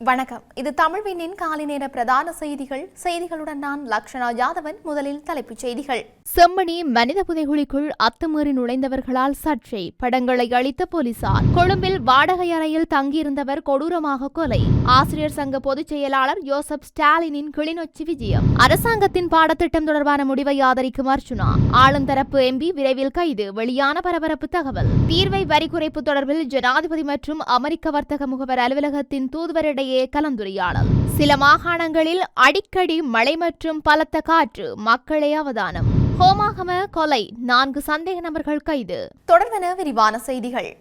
வணக்கம். இது தமிழ்வினின் காலை நேர பிரதான செய்திகள். செய்திகளுடன் நான் லக்ஷனா யாதவன் முதலில் தலைப்புச் செய்திகள். செம்மணி மனித புதைகுழிக்குள் அத்துமீறி நுழைந்தவர்களால் சர்ச்சை படங்களை அளித்த போலீசார். கொழும்பில் வாடகை அறையில் தங்கியிருந்தவர் கொடூரமாக கொலை. ஆசிரியர் சங்க பொதுச் செயலாளர் யோசப் ஸ்டாலினின் கிளிநொச்சி விஜயம். அரசாங்கத்தின் பாடத்திட்டம் தொடர்பான முடிவை ஆதரிக்கும் அர்ச்சுனா ஆளும் தரப்பு எம்பி விரைவில் கைது. வெளியான பரபரப்பு தகவல். தீர்வை வரி குறைப்பு தொடர்பில் ஜனாதிபதி மற்றும் அமெரிக்க வர்த்தக முகவர் அலுவலகத்தின் தூதுவரிடையே கலந்துரையாடல். சில மாகாணங்களில் அடிக்கடி மழை மற்றும் பலத்த காற்று மக்களே அவதானம். ஹோமாகம கொலை நான்கு சந்தேக நபர்கள் கைது. தொடர்வன விரிவான செய்திகள்.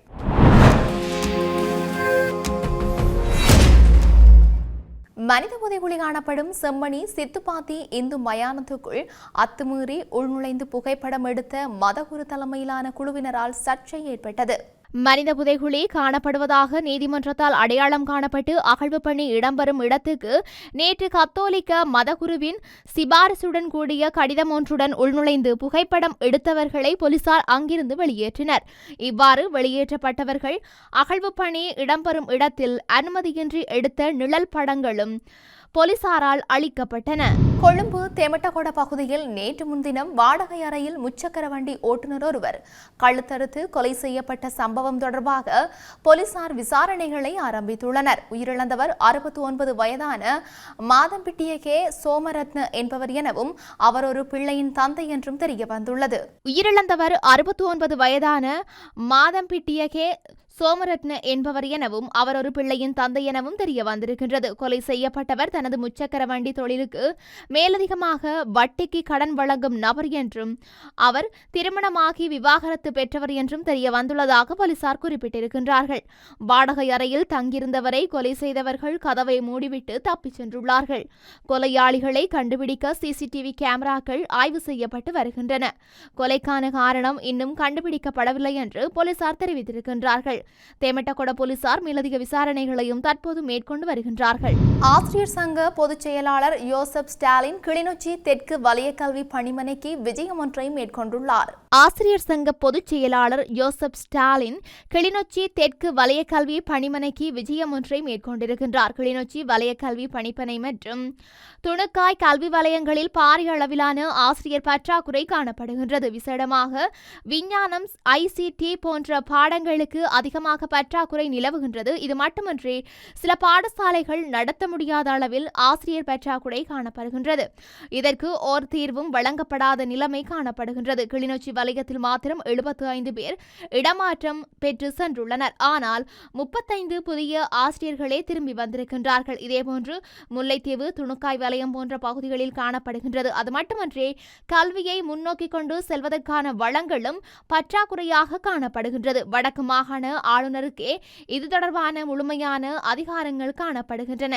மனித புதைகுழி காணப்படும் செம்மணி சித்துப்பாத்தி இந்து மயானத்துக்குள் அத்துமீறி உள்நுழைந்து புகைப்படம் எடுத்த மதகுரு தலைமையிலான குழுவினரால் சர்ச்சை ஏற்பட்டது. மனித புதைகுழி காணப்படுவதாக நீதிமன்றத்தால் அடையாளம் காணப்பட்டு அகழ்வு பணி இடம்பெறும் இடத்துக்கு நேற்று கத்தோலிக்க மதகுருவின் சிபாரிசுடன் கூடிய கடிதம் ஒன்றுடன் உள்நுழைந்து புகைப்படம் எடுத்தவர்களை போலீசார் அங்கிருந்து வெளியேற்றினர். இவ்வாறு வெளியேற்றப்பட்டவர்கள் அகழ்வு பணி இடம்பெறும் இடத்தில் அனுமதியின்றி எடுத்த நிழல் படங்களும் போலீசாரால் அளிக்கப்பட்டன கொழும்பு தெமட்டகொட பகுதியில் நேற்று முன்தினம் வாடகை அறையில் முச்சக்கர வண்டி ஓட்டுநர் ஒருவர் கழுத்தறுத்து கொலை செய்யப்பட்ட சம்பவம் தொடர்பாக போலீசார் விசாரணைகளை ஆரம்பித்துள்ளனர். உயிரிழந்தவர் அறுபத்தி ஒன்பது வயதான மாதம்பிட்டிய கே சோமரத்ன என்பவர் எனவும் அவர் ஒரு பிள்ளையின் தந்தை என்றும் தெரிய வந்துள்ளது. உயிரிழந்தவர் அறுபத்தி ஒன்பது வயதான மாதம்பிட்டிய கே சோமரத்ன என்பவர் எனவும் அவர் ஒரு பிள்ளையின் தந்தை எனவும் தெரிய வந்திருக்கின்றது. கொலை செய்யப்பட்டவர் தனது முச்சக்கர வண்டி தொழிலுக்கு மேலதிகமாக வட்டிக்கு கடன் வழங்கும் நபர் என்றும் அவர் திருமணமாகி விவாகரத்து பெற்றவர் என்றும் தெரிய வந்துள்ளதாக போலீசார் குறிப்பிட்டிருக்கின்றார்கள். வாடகை அறையில் தங்கியிருந்தவரை கொலை செய்தவர்கள் கதவை மூடிவிட்டு தப்பிச் சென்றுள்ளார்கள். கொலையாளிகளை கண்டுபிடிக்க சிசிடிவி கேமராக்கள் ஆய்வு செய்யப்பட்டு வருகின்றன. கொலைக்கான காரணம் இன்னும் கண்டுபிடிக்கப்படவில்லை என்று போலீசார் தெரிவித்திருக்கின்றார்கள். தேமட்டகொட போலீசார் மேலதிக விசாரணைகளையும் தற்போது மேற்கொண்டு வருகின்றார்கள். ஆசிரியர் சங்க பொதுச் செயலாளர் யோசப் ஸ்டாலின் கிளிநொச்சி தெற்கு வலய கல்வி பணிமனைக்கு விஜயம் ஒன்றை மேற்கொண்டுள்ளார். ஆசிரியர் சங்க பொதுச் செயலாளர் யோசப் ஸ்டாலின் கிளிநொச்சி தெற்கு வலய கல்வி பணிமனைக்கு விஜயம் ஒன்றை மேற்கொண்டிருக்கின்றார். கிளிநொச்சி வலய கல்வி பணிப்பனை மற்றும் துணுக்காய் கல்வி வலயங்களில் பாரிய அளவிலான ஆசிரியர் பற்றாக்குறை காணப்படுகின்றது. விசேடமாக விஞ்ஞானம் ஐசிடி போன்ற பாடங்களுக்கு அதிகமாக பற்றாக்குறை நிலவுகின்றது. இது மட்டுமின்றி சில பாடசாலைகள் நடத்த முடியாத அளவில் ஆசிரியர் பற்றாக்குறை காணப்படுகின்றது. இதற்கு ஓர் தீர்வும் வழங்கப்படாத நிலைமை காணப்படுகின்றது. கிளிநொச்சி வலயத்தில் மாத்திரம் எழுபத்தி ஐந்து பேர் இடமாற்றம் பெற்று சென்றுள்ளனர். ஆனால் முப்பத்தைந்து புதிய ஆசிரியர்களே திரும்பி வந்திருக்கின்றார்கள். இதேபோன்று முல்லைத்தீவு துணுக்காய் வலயம் போன்ற பகுதிகளில் காணப்படுகின்றது. அது மட்டுமன்றி கல்வியை முன்னோக்கி கொண்டு செல்வதற்கான வளங்களும் பற்றாக்குறையாக காணப்படுகின்றது. வடக்கு மாகாண ஆளுநருக்கே இது தொடர்பான முழுமையான அதிகாரங்கள் காணப்படுகின்றன.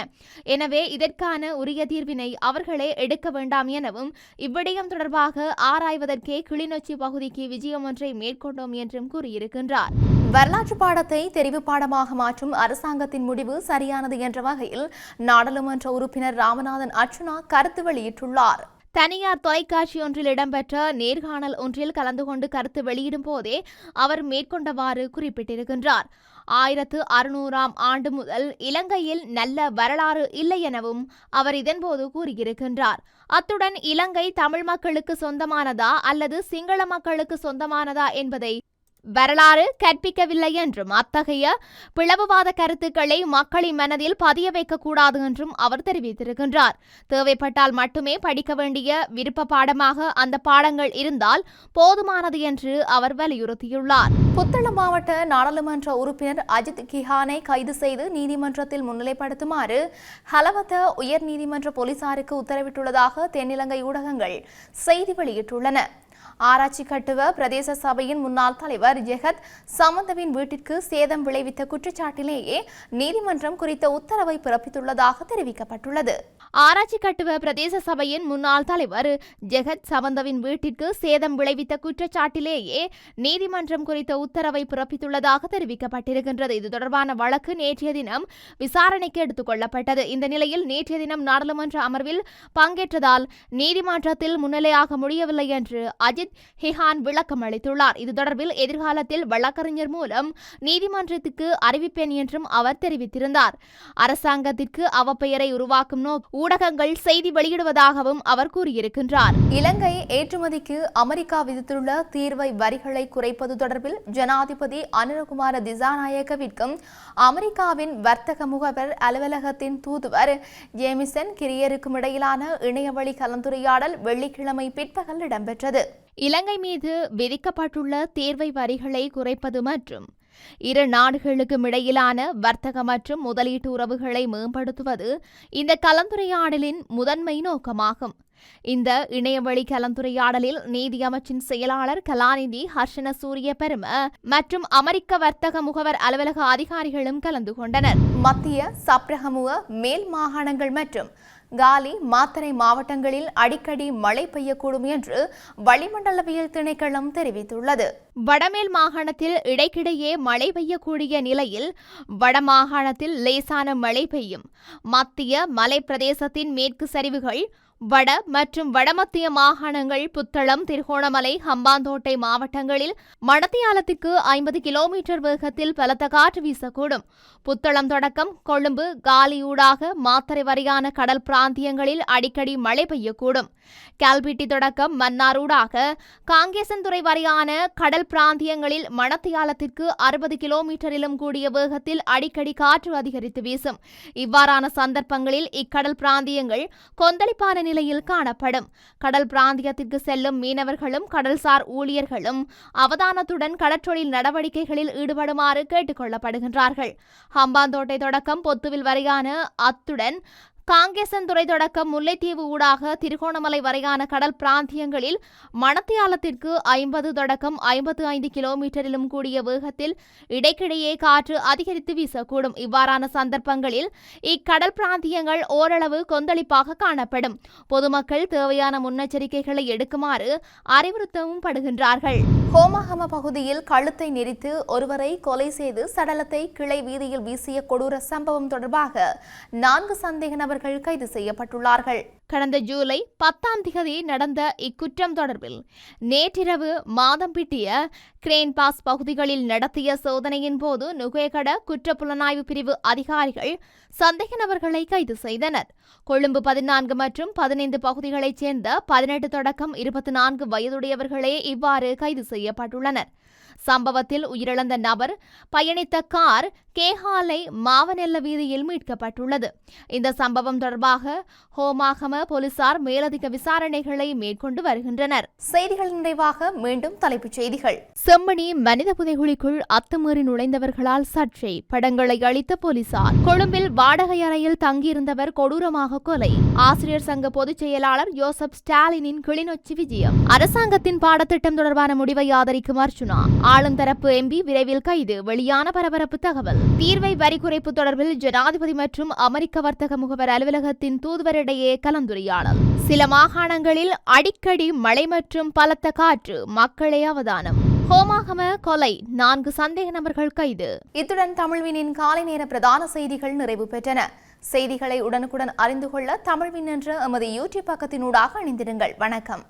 எனவே இதற்கான உரிய தீர்வினை அவர்களே எடுக்க வேண்டாம் எனவும் இவ்விடயம் தொடர்பாக ஆராய்வதற்கே கிளிநொச்சி பகுதிக்கு விஜயம் ஒன்றை மேற்கொண்டோம் என்றும் கூறியிருக்கின்றார். வரலாற்று பாடத்தை தெரிவு பாடமாக மாற்றும் அரசாங்கத்தின் முடிவு சரியானது என்ற வகையில் நாடாளுமன்ற உறுப்பினர் ராமநாதன் அர்ச்சுனா கருத்து வெளியிட்டுள்ளார். தனியார் தொலைக்காட்சி ஒன்றில் இடம்பெற்ற நேர்காணல் ஒன்றில் கலந்து கொண்டு கருத்து வெளியிடும் போதே அவர் மேற்கொண்டவாறு குறிப்பிட்டிருக்கின்றார். ஆயிரத்து அறுநூறாம் ஆண்டு முதல் இலங்கையில் நல்ல வரலாறு இல்லை எனவும் அவர் இதன்போது கூறியிருக்கின்றார். அத்துடன் இலங்கை தமிழ் மக்களுக்கு சொந்தமானதா அல்லது சிங்கள மக்களுக்கு சொந்தமானதா என்பதை வரலாறு கற்பிக்கவில்லை என்றும் அத்தகைய பிளவுவாத கருத்துக்களை மக்களின் மனதில் பதிய வைக்கக்கூடாது என்றும் அவர் தெரிவித்திருக்கின்றார். தேவைப்பட்டால் மட்டுமே படிக்க வேண்டிய விருப்ப பாடமாக அந்த பாடங்கள் இருந்தால் போதுமானது என்று அவர் வலியுறுத்தியுள்ளார். புத்தளம் மாவட்ட நாடாளுமன்ற உறுப்பினர் அஜித் கிஹானை கைது செய்து நீதிமன்றத்தில் முன்னிலைப்படுத்துமாறு ஹலவத்த உயர் நீதிமன்ற போலீசாருக்கு உத்தரவிட்டுள்ளதாக தென்னிலங்கை ஊடகங்கள் செய்தி வெளியிட்டுள்ளன. ஆராய்ச்சி கட்டுவ பிரதேச சபையின் முன்னாள் தலைவர் ஜெகத் சமந்தவின் வீட்டிற்கு சேதம் விளைவித்த குற்றச்சாட்டிலேயே நீதிமன்றம் குறித்த உத்தரவை பிறப்பித்துள்ளதாக தெரிவிக்கப்பட்டுள்ளது. ஆராய்ச்சி கட்டுவ பிரதேச சபையின் முன்னாள் தலைவர் ஜெகத் சவந்தவின் வீட்டிற்கு சேதம் விளைவித்த குற்றச்சாட்டிலேயே நீதிமன்றம் குறித்த உத்தரவை பிறப்பித்துள்ளதாக தெரிவிக்கப்பட்டிருக்கின்றது. இது தொடர்பான வழக்கு நேற்றைய தினம் விசாரணைக்கு எடுத்துக் கொள்ளப்பட்டது. இந்த நிலையில் நேற்றைய தினம் நாடாளுமன்ற அமர்வில் பங்கேற்றதால் நீதிமன்றத்தில் முன்னிலையாக முடியவில்லை என்று அஜித் ஹிஹான் விளக்கம் அளித்துள்ளார். இது தொடர்பில் எதிர்காலத்தில் வழக்கறிஞர் மூலம் நீதிமன்றத்துக்கு அறிவிப்பேன் என்றும் அவர் தெரிவித்திருந்தார். அரசாங்கத்திற்கு அவப்பெயரை உருவாக்கும் நோக்கு ஊடகங்கள் செய்தி வெளியிடுவதாகவும் அவர் கூறியிருக்கின்றார். இலங்கை ஏற்றுமதிக்கு அமெரிக்கா விதித்துள்ள தீர்வை வரிகளை குறைப்பது தொடர்பில் ஜனாதிபதி அனுரகுமார திசாநாயகவிற்கும் அமெரிக்காவின் வர்த்தக முகவர் அலுவலகத்தின் தூதுவர் ஜேமிசன் கிரியருக்கும் இடையிலான இணையவழி கலந்துரையாடல் வெள்ளிக்கிழமை பிற்பகல் இடம்பெற்றது. இலங்கை மீது விதிக்கப்பட்டுள்ள தேர்வை வரிகளை குறைப்பது மற்றும் இரு நாடுகளுக்கும் இடையிலான வர்த்தக மற்றும் முதலீட்டு உறவுகளை மேம்படுத்துவது இந்த கலந்துரையாடலின் முதன்மை நோக்கமாகும். இந்த இணையவழி கலந்துரையாடலில் நீதி அமைச்சின் செயலாளர் கலாநிதி ஹர்ஷன சூரிய பெரும மற்றும் அமெரிக்க வர்த்தக முகவர் அலுவலக அதிகாரிகளும் கலந்து கொண்டனர். மத்திய சப்ரகமுக மேல் மாகாணங்கள் மற்றும் காலி மாத்தறை மாவட்டங்களில் அடிக்கடி மழை பெய்யக்கூடும் என்று வளிமண்டலவியல் திணைக்களம் தெரிவித்துள்ளது. வடமேல் மாகாணத்தில் இடைக்கிடையே மழை பெய்யக்கூடிய நிலையில் வடமாகாணத்தில் லேசான மழை பெய்யும். மத்திய மலை பிரதேசத்தின் மேற்கு சரிவுகள் வட மற்றும் வடமத்திய மாகாணங்கள் புத்தளம் திருகோணமலை ஹம்பாந்தோட்டை மாவட்டங்களில் மணத்தியாலத்துக்கு ஐம்பது கிலோமீட்டர் வேகத்தில் பலத்த காற்று வீசக்கூடும். புத்தளம் தொடக்கம் கொழும்பு காலியூடாக மாத்தறை வரையான கடல் பிராந்தியங்களில் அடிக்கடி மழை பெய்யக்கூடும். கல்பிட்டி தொடக்கம் மன்னாரூடாக காங்கேசன்துறை வரையான கடல் பிராந்தியங்களில் மணத்தியாலத்திற்கு அறுபது கிலோமீட்டரிலும் கூடிய வேகத்தில் அடிக்கடி காற்று அதிகரித்து வீசும். இவ்வாறான சந்தர்ப்பங்களில் இக்கடல் பிராந்தியங்கள் கொந்தளிப்பான நிலையில் காணப்படும். கடல் பிராந்தியத்திற்கு செல்லும் மீனவர்களும் கடல்சார் ஊழியர்களும் அவதானத்துடன் கடற்றொழில் நடவடிக்கைகளில் ஈடுபடுமாறு கேட்டுக் கொள்ளப்படுகின்றார்கள். ஹம்பாந்தோட்டை தொடக்கம் பொத்துவில் வரையான அத்துடன் காங்கேசன்துறை தொடக்கம் முல்லைத்தீவு ஊடாக திருகோணமலை வரையான கடல் பிராந்தியங்களில் மணத்தியாலத்திற்கு ஐம்பது தொடக்கம் ஐம்பத்து ஐந்து கிலோமீட்டரிலும் கூடிய வேகத்தில் இடைக்கிடையே காற்று அதிகரித்து வீசக்கூடும். இவ்வாறான சந்தர்ப்பங்களில் இக்கடல் பிராந்தியங்கள் ஓரளவு கொந்தளிப்பாக காணப்படும். பொதுமக்கள் தேவையான முன்னெச்சரிக்கைகளை எடுக்குமாறு அறிவுறுத்தவும் படுகின்றார்கள். ஹோமஹம பகுதியில் கழுத்தை நெரித்து ஒருவரை கொலை செய்து சடலத்தை கிளை வீதியில் வீசிய கொடூர சம்பவம் தொடர்பாக நான்கு சந்தேக நபர்கள் கைது செய்யப்பட்டுள்ளார்கள். கடந்த ஜூலை பத்தாம் திகதி நடந்த இக்குற்றம் தொடர்பில் நேற்றிரவு மாதம்பிட்டிய கிரேன் பாஸ் பகுதிகளில் நடத்திய சோதனையின் போது நுகேகட குற்றப்புலனாய்வு பிரிவு அதிகாரிகள் சந்தேக நபர்களை கைது செய்தனர். கொழும்பு பதினான்கு மற்றும் பதினைந்து பகுதிகளைச் சேர்ந்த பதினெட்டு தொடக்கம் இருபத்தி நான்கு வயதுடையவர்களே இவ்வாறு கைது செய்யப்பட்டுள்ளனர். சம்பவத்தில் உயிரிழந்த நபர் பயணித்த கார் கேஹாலை மாவனெல்ல வீதியில் மீட்கப்பட்டுள்ளது. இந்த சம்பவம் தொடர்பாக ஹோமாகம போலீசார் மேலதிக விசாரணைகளை மேற்கொண்டு வருகின்றனர். செய்திகள் நிறைவாக மீண்டும் தலைப்புச் செய்திகள். செம்மணி மனித புதைகுழிக்குள் அத்துமீறி நுழைந்தவர்களால் சர்ச்சை படங்களை அளித்த போலீசார். கொழும்பில் வாடகை அறையில் தங்கியிருந்தவர் கொடூரமாக கொலை. ஆசிரியர் சங்க பொதுச் செயலாளர் யோசப் ஸ்டாலினின் கிளிநொச்சி விஜயம். அரசாங்கத்தின் பாடத்திட்டம் தொடர்பான முடிவை ஆதரிக்கும் அர்ச்சுனா ஆளும் தரப்பு எம்பி விரைவில் கைது. வெளியான பரபரப்பு தகவல். தீர்வை வரி குறைப்பு தொடர்பில் ஜனாதிபதி மற்றும் அமெரிக்க வர்த்தக முகவர் அலுவலகத்தின் தூதுவரிடையே கலந்துரையாடல். சில மாகாணங்களில் அடிக்கடி மழை மற்றும் பலத்த காற்று மக்களே அவதானம். ஹோமாகம கொலை நான்கு சந்தேக நபர்கள் கைது. இத்துடன் தமிழ்வினின் காலை நேர பிரதான செய்திகள் நிறைவு பெற்றன. செய்திகளை உடனுக்குடன் அறிந்து கொள்ள தமிழ்வின் என்ற எமது யூடியூப் பக்கத்தினூடாக அணிந்திருங்கள் வணக்கம்.